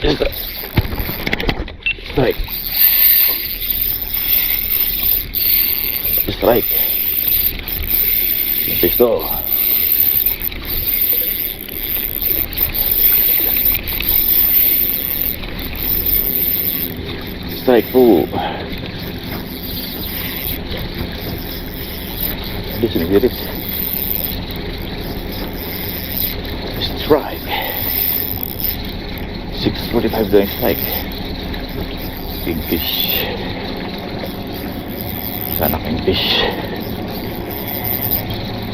Strike. Strike. Strike. Yung pisto. Strike po. Di sinigirit. Strike. 645 going strike. Big fish. Sana king fish.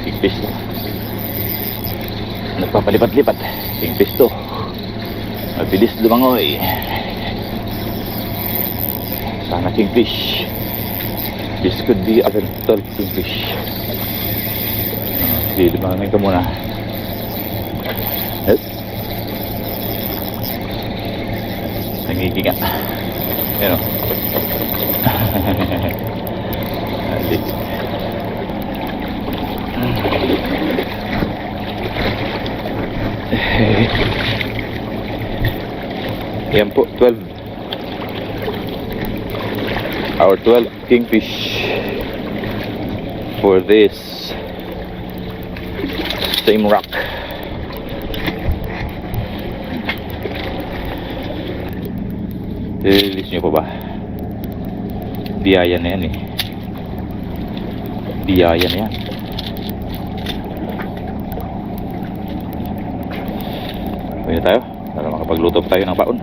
Big fish to. Nagpapalipat-lipat. King fish to. Mabilis lumangoy. Sana kingfish. This could be a tall kingfish. Uh, Sige, lumangin ka muna. Eh. Nangigiga. Yan o. Alik. Yan po, 12. Our 12 kingfish for this same rock. Release nyo pa ba? Biyaya na yan eh. Biyaya na yan. Pwede tayo para makapagluto pa tayo ng baon.